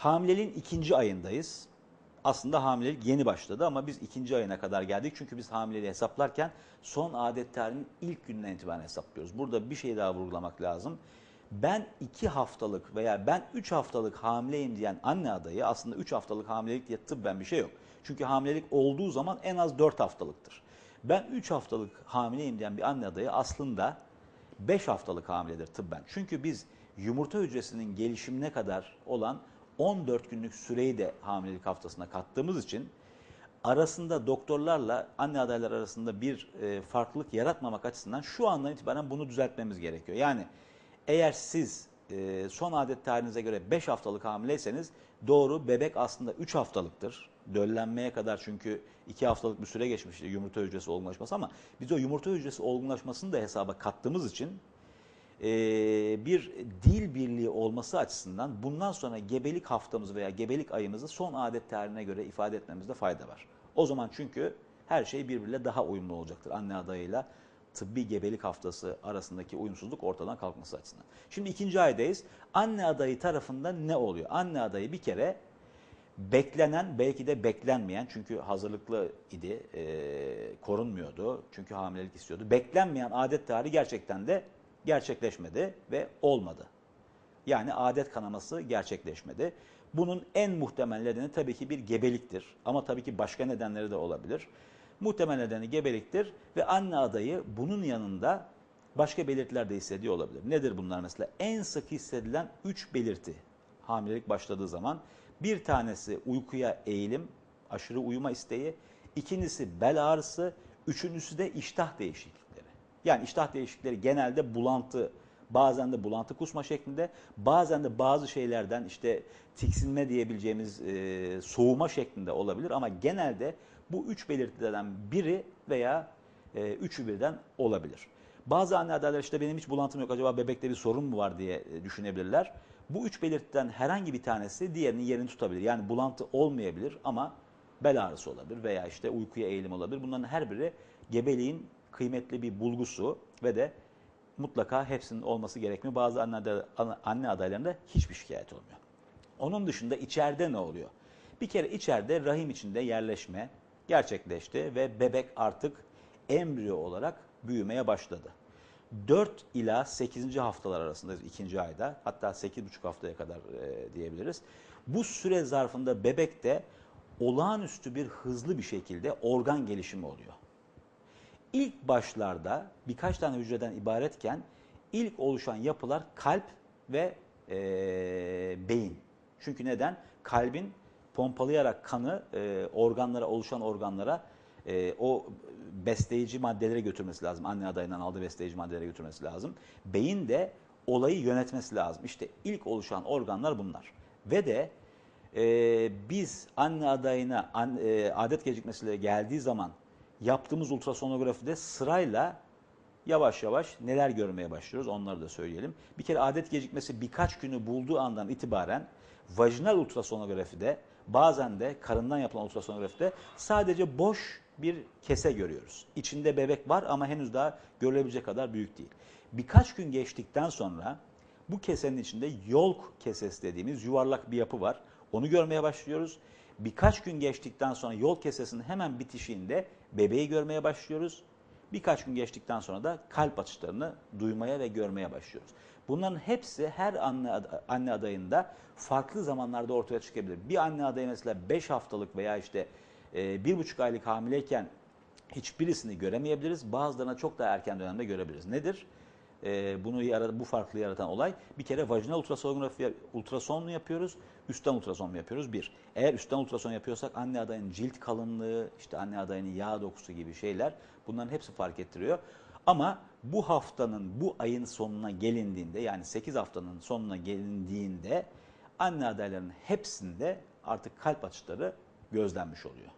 Hamileliğin ikinci ayındayız. Aslında hamilelik yeni başladı ama biz ikinci ayına kadar geldik. Çünkü biz hamileliği hesaplarken son adet tarihinin ilk günden itibaren hesaplıyoruz. Burada bir şey daha vurgulamak lazım. Ben iki haftalık veya ben üç haftalık hamileyim diyen anne adayı aslında üç haftalık hamilelik diye tıbben bir şey yok. Çünkü hamilelik olduğu zaman en az dört haftalıktır. Ben üç haftalık hamileyim diyen bir anne adayı aslında 5 haftalık hamiledir tıbben. Çünkü biz yumurta hücresinin gelişimine kadar olan 14 günlük süreyi de hamilelik haftasına kattığımız için arasında doktorlarla anne adaylar arasında bir e, farklılık yaratmamak açısından şu andan itibaren bunu düzeltmemiz gerekiyor. Yani eğer siz e, son adet tarihinize göre 5 haftalık hamileyseniz doğru bebek aslında 3 haftalıktır. Döllenmeye kadar çünkü 2 haftalık bir süre geçmişti yumurta hücresi olgunlaşması ama biz o yumurta hücresi olgunlaşmasını da hesaba kattığımız için e, bir dil birliği olması açısından bundan sonra gebelik haftamızı veya gebelik ayımızı son adet tarihine göre ifade etmemizde fayda var. O zaman çünkü her şey birbiriyle daha uyumlu olacaktır anne adayıyla tıbbi gebelik haftası arasındaki uyumsuzluk ortadan kalkması açısından. Şimdi ikinci aydayız. Anne adayı tarafından ne oluyor? Anne adayı bir kere beklenen belki de beklenmeyen çünkü hazırlıklı idi, e, korunmuyordu çünkü hamilelik istiyordu. Beklenmeyen adet tarihi gerçekten de gerçekleşmedi ve olmadı. Yani adet kanaması gerçekleşmedi. Bunun en muhtemel nedeni tabii ki bir gebeliktir ama tabii ki başka nedenleri de olabilir. Muhtemel nedeni gebeliktir ve anne adayı bunun yanında başka belirtiler de hissediyor olabilir. Nedir bunlar mesela? En sık hissedilen 3 belirti hamilelik başladığı zaman. Bir tanesi uykuya eğilim, aşırı uyuma isteği. İkincisi bel ağrısı. Üçüncüsü de iştah değişiklikleri. Yani iştah değişiklikleri genelde bulantı, bazen de bulantı kusma şeklinde, bazen de bazı şeylerden işte tiksinme diyebileceğimiz e, soğuma şeklinde olabilir. Ama genelde bu üç belirtilerden biri veya e, üçü birden olabilir. Bazı anne adaylar işte benim hiç bulantım yok acaba bebekte bir sorun mu var diye e, düşünebilirler. Bu üç belirtiden herhangi bir tanesi diğerinin yerini tutabilir. Yani bulantı olmayabilir ama bel ağrısı olabilir veya işte uykuya eğilim olabilir. Bunların her biri gebeliğin kıymetli bir bulgusu ve de mutlaka hepsinin olması gerekmiyor. Bazı anne, anne adaylarında hiçbir şikayet olmuyor. Onun dışında içeride ne oluyor? Bir kere içeride rahim içinde yerleşme gerçekleşti ve bebek artık embriyo olarak büyümeye başladı. 4 ila 8. haftalar arasındayız ikinci ayda. Hatta 8,5 haftaya kadar e, diyebiliriz. Bu süre zarfında bebekte olağanüstü bir hızlı bir şekilde organ gelişimi oluyor. İlk başlarda birkaç tane hücreden ibaretken ilk oluşan yapılar kalp ve e, beyin. Çünkü neden? Kalbin pompalayarak kanı e, organlara, oluşan organlara e, o besleyici maddelere götürmesi lazım. Anne adayından aldığı besleyici maddelere götürmesi lazım. Beyin de olayı yönetmesi lazım. İşte ilk oluşan organlar bunlar. Ve de e, biz anne adayına an, e, adet gecikmesiyle geldiği zaman yaptığımız ultrasonografide sırayla yavaş yavaş neler görmeye başlıyoruz onları da söyleyelim. Bir kere adet gecikmesi birkaç günü bulduğu andan itibaren vajinal ultrasonografide bazen de karından yapılan ultrasonografide sadece boş bir kese görüyoruz. İçinde bebek var ama henüz daha görülebilecek kadar büyük değil. Birkaç gün geçtikten sonra bu kesenin içinde yolk kesesi dediğimiz yuvarlak bir yapı var. Onu görmeye başlıyoruz. Birkaç gün geçtikten sonra yol kesesinin hemen bitişiğinde bebeği görmeye başlıyoruz. Birkaç gün geçtikten sonra da kalp atışlarını duymaya ve görmeye başlıyoruz. Bunların hepsi her anne, anne adayında farklı zamanlarda ortaya çıkabilir. Bir anne adayı mesela 5 haftalık veya işte e, bir buçuk aylık hamileyken hiçbirisini göremeyebiliriz. Bazılarına çok daha erken dönemde görebiliriz. Nedir? E, bunu bu farklı yaratan olay bir kere vajinal ultrasonografi ultrason mu yapıyoruz, üstten ultrason mu yapıyoruz? Bir. Eğer üstten ultrason yapıyorsak anne adayının cilt kalınlığı, işte anne adayının yağ dokusu gibi şeyler bunların hepsi fark ettiriyor. Ama bu haftanın, bu ayın sonuna gelindiğinde yani 8 haftanın sonuna gelindiğinde anne adaylarının hepsinde artık kalp atışları gözlenmiş oluyor.